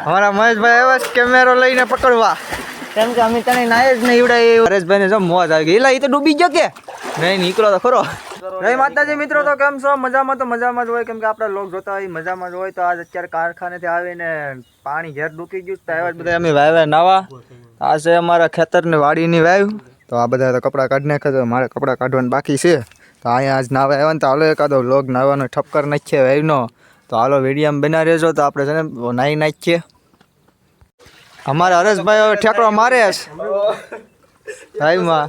અમારા મહેશભાઈ આવ્યા છે કેમેરો લઈને પકડવા. કેમ કે અમે તને નાય જ નહીં ઉડાય હરેશભાઈ ને જો મોજ આવી ગઈ. એલા એ તો ડૂબી ગયો કે? નહીં નીકળો તો ખરો. જય માતાજી મિત્રો તો કેમ છો? મજામાં તો મજામાં જ હોય. કેમ કે આપણે લોક જોતા હોય મજામાં જ હોય. તો આજ અત્યારે કારખાનેથી આવીને પાણી ઘેર ડૂકી ગયું તો આવ્યા જ બધા અમે વાવ્યા નાવા. આ છે અમારા ખેતરની વાડીની વાવ. તો આ બધા તો કપડાં કાઢી નાખ્યા મારે કપડાં કાઢવાનું બાકી છે. તો અહીંયા આજ નાવા આવ્યા ને તો હાલો એકાદો લોગ નાવાનો ઠપકર નાખીએ વાવનો. તો હાલો વિડીયામાં બના રહેજો તો આપણે છે ને નાહી નાખીએ. અમારે હરેશભાઈ હવે ઠેકડો મારે ટાઈમમાં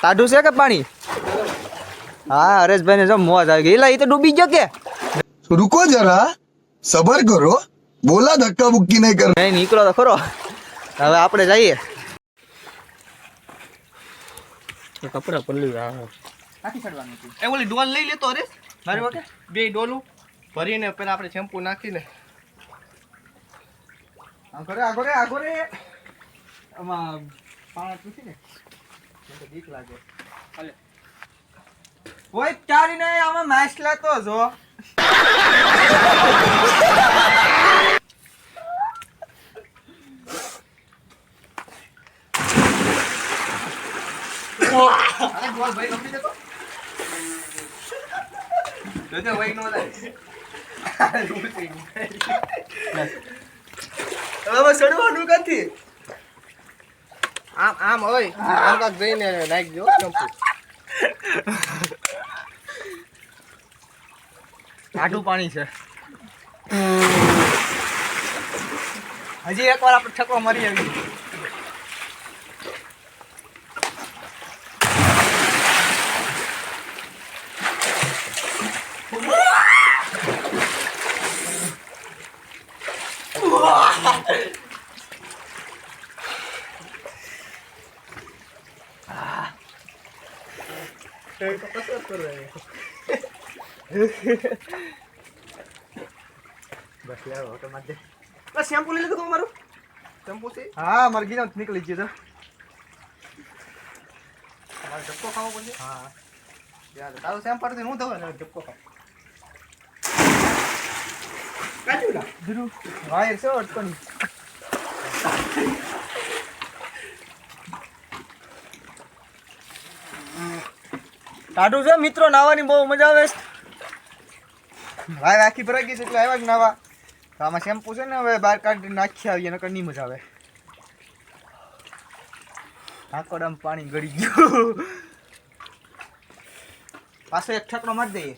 ટાઢું છે કે પાણી? હા હરેશભાઈ ને જો મોજ આવી ગઈ. એલા એ તો ડૂબી ગયો કે? રૂકો જરા. સબર કરો. બોલા ધક્કા બુક્કી નહીં કરો. નહીં નીકળો તો ખરો. હવે આપણે જઈએ. કપડા પલ્લું આવે. એ ઓલી ડોલ લઈ લેતો અરે. મારી વખતે બે ડોલું. ભરીને પેલા આપણે શેમ્પુ નાખીને. આગોરે આગોરે આગોરે. આમાં પાણી પૂછી ને બીક લાગે. હાલે. કોઈ ચારીને આમાં માસ લેતો જો અરે ડોલ ભાઈ લંબી દેતો જોજો ભાઈ નો લાય હવે ચડવાનું ક્યાંથી આમ આમ હોય. આમ કાક જઈને નાખજો શેમ્પુ ટાઢું પાણી છે. હજી એકવાર આપણે ઠકવા મરી આવી બસ લેવો તો માથે બસ શેમ્પુ લઈ લીધું મારું શેમ્પુ છે હા મારે ગીતા નીકળી ગયો મારે ધક્કો ખાવો પડશે હા યાર તારું શેમ્પુ પડતી હું ધોવા ને ધક્કો ખાવ કાચું ના ધ્રુવ વાયર છે અટકણી ટાઢું છે? મિત્રો, નાવાની બહુ મજા આવે વાયર આખી ભરાઈ ગઈ છે એટલે આવ્યા જ નાવા. આમાં શેમ્પુ છે ને, હવે બહાર કાઢી નાખી આવીએ, નકર નહીં મજા આવે. આકોડામાં પાણી ગળી ગયું. પાછો એક ઠકડો મારી દઈએ.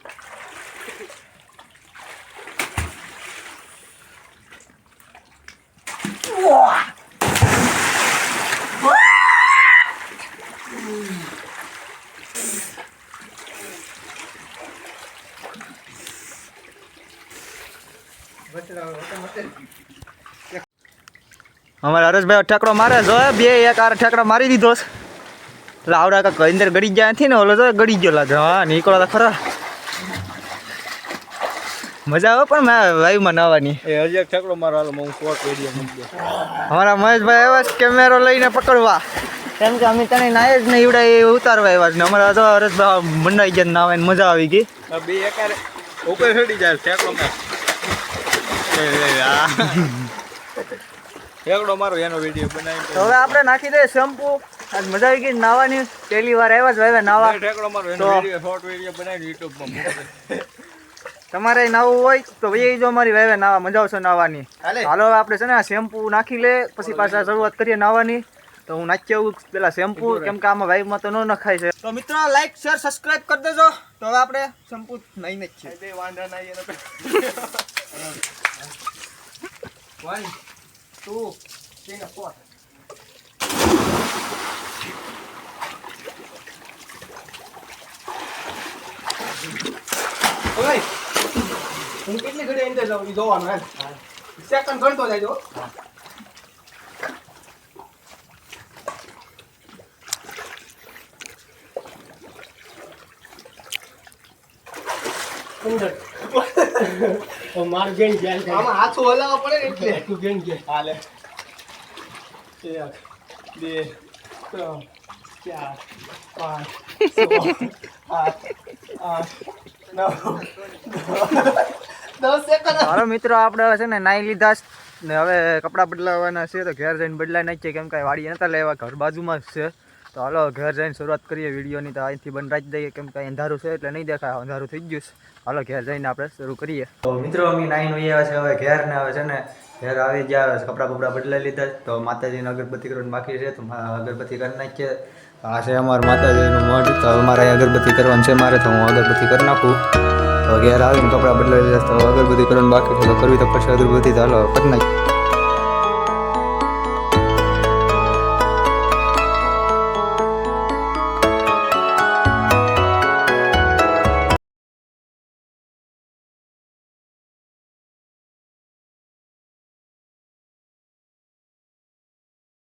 અમારા હરેશભાઈ ઠેકડો મારે જો બે એક આર ઠેકડો મારી દીધો છે. એટલે આવડા કાંક અંદર ગળી ગયા નથી ને ઓલો તો ગળી ગયો લાગે. હા નીકળો તો ખરા. મજા આવે પણ મેં વાયુમાં નાવાની એ હજી એક ઠેકડો મારો હાલો હું શોર્ટ વીડિયો મૂકી અમારા મહેશભાઈ આવ્યા કેમેરો લઈને પકડવા. કેમ કે અમે તને નાય જ નહીં ઉડાય એ ઉતારવા આવ્યા છે ને. અમારા તો હરેશભાઈ મંડાઈ ગયા નાવાની મજા આવી ગઈ. બે એકારે ઉપર ચડી જાય ઠેકડો માં ઠેકડો મારો એનો વીડિયો બનાવી તો હવે આપણે નાખી દઈએ શેમ્પુ. આજ મજા આવી ગઈ નાવાની. પહેલી વાર આવ્યા જ આવ્યા નાવા. ઠેકડો મારો એનો વીડિયો શોર્ટ વીડિયો બનાવી યુટ્યુબમાં મૂકી તમારે નાવું હોય તો ભાઈ જો મારી વાવે નાવા. મજા આવશે નાવાની. હાલો. હવે આપણે છે ને આ શેમ્પુ નાખી લે પછી પાછા શરૂઆત કરીએ નાવાની. તો હું નાખી આવું પેલા શેમ્પુ. કેમ કે આમાં વાઈબમાં તો ન નખાય છે. તો મિત્રો લાઈક શેર સબસ્ક્રાઇબ કરી દેજો. તો હવે આપણે શેમ્પુ નહીં નાખીએ છે વાંધા ના એને two, three, and four. હું કેટલી ઘડી અંદર જાઉં ઈ જોવાનું એમ સેકન્ડ ગણતો મારે બેન ગયા આમાં હાથું હલાવવા પડે એટલે. તું બેન ગયા હાલે. એક બે ત્રણ ચાર પાંચ છ સાત આઠ દસ. સેકન્ડ હાલો મિત્રો આપણે છે ને નાઈ લીધા ને હવે કપડાં બદલાવાના છે તો ઘેર જઈને બદલાઈ નાખીએ. કેમ કે વાડી નતા લેવા ઘર બાજુમાં જ છે. તો હાલો, ઘેર જઈને શરૂઆત કરીએ વિડીયોની. તો અહીંથી બંધ રાખી દઈએ, કેમ કે અંધારું છે એટલે નહીં દેખાય. અંધારું થઈ ગયું છે. હાલો, ઘેર જઈને આપણે શરૂ કરીએ. તો મિત્રો, અમે નાઈન આવ્યા છે હવે ઘેર ને હવે છે ને, ઘેર આવી ગયા કપડાં બપડા બદલાઈ લીધા. તો માતાજીને અગરબત્તી કરવાની બાકી છે, તો અગરબત્તી કરી નાખીએ. આ છે અમારું માતાજીનું મઢ. તો હવે અગરબત્તી કરવાની છે મારે, તો હું અગરબત્તી કરી નાખું. તો ઘેર આવીને કપડાં બદલાઈ લીધા, તો અગરબત્તી કરવાની બાકી છે. તો કરવી તો પછી અગરબત્તી હાલો, કરી નાખીએ.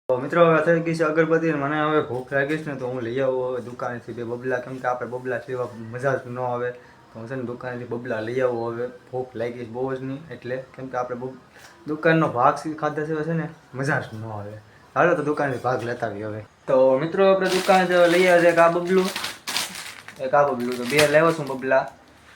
તો મિત્રો હવે થઈ ગઈ છે અગરબત્તી મને હવે ભૂખ લાગી છે ને તો હું લઈ આવું હવે દુકાનેથી બે બબલા, કેમ કે આપણે બબલા લેવા મજા જ ન આવે. તો હું છે ને દુકાનેથી બબલા લઈ આવું હવે. ભૂખ લાગી બહુ જ નહીં એટલે કેમ કે આપણે દુકાનનો ભાગ ખાધા સિવાય છે ને મજા જ ન આવે. હાલો તો દુકાનથી ભાગ લેતા આવી હવે. તો મિત્રો આપણે દુકાને લઈ આવ્યા છે એક આ બબલું. એક આ બબલું તો બે લેવો છું બબલા.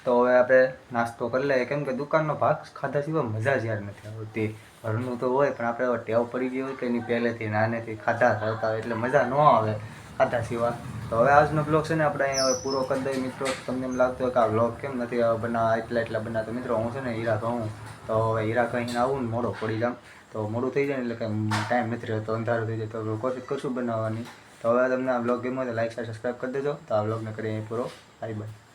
તો હવે આપણે નાસ્તો કરી લઈએ. કેમ કે દુકાનનો ભાગ ખાધા સિવાય મજા જ યાર નથી આવતી. ઘરનું તો હોય, પણ આપણે ટેવ પડી ગઈ હોય કે એની પહેલેથી નાનેથી ખાધા થતા હોય એટલે મજા ન આવે ખાધા સિવાય. તો હવે આજનો બ્લોગ છે ને આપણે અહીંયા હવે પૂરો કરી દઈએ. મિત્રો, તમને એમ લાગતું હોય કે આ બ્લોગ કેમ નથી બનાવ એટલા એટલા બનાવતો મિત્રો, હું છે ને હીરા કહું તો હવે હીરા કહીને આવું ને મોડો પડી જાઉં. તો મોડું થઈ જાય એટલે કંઈ ટાઈમ નથી રહેતો, અંધારું થઈ જાય. તો કોશિશ કરશું બનાવવાની. તો હવે તમને આ બ્લોગ ગમ્યો તો લાઈક શેર સબસ્ક્રાઈબ કરી દેજો. તો આ બ્લોગને અહીં પૂરો. Bye bye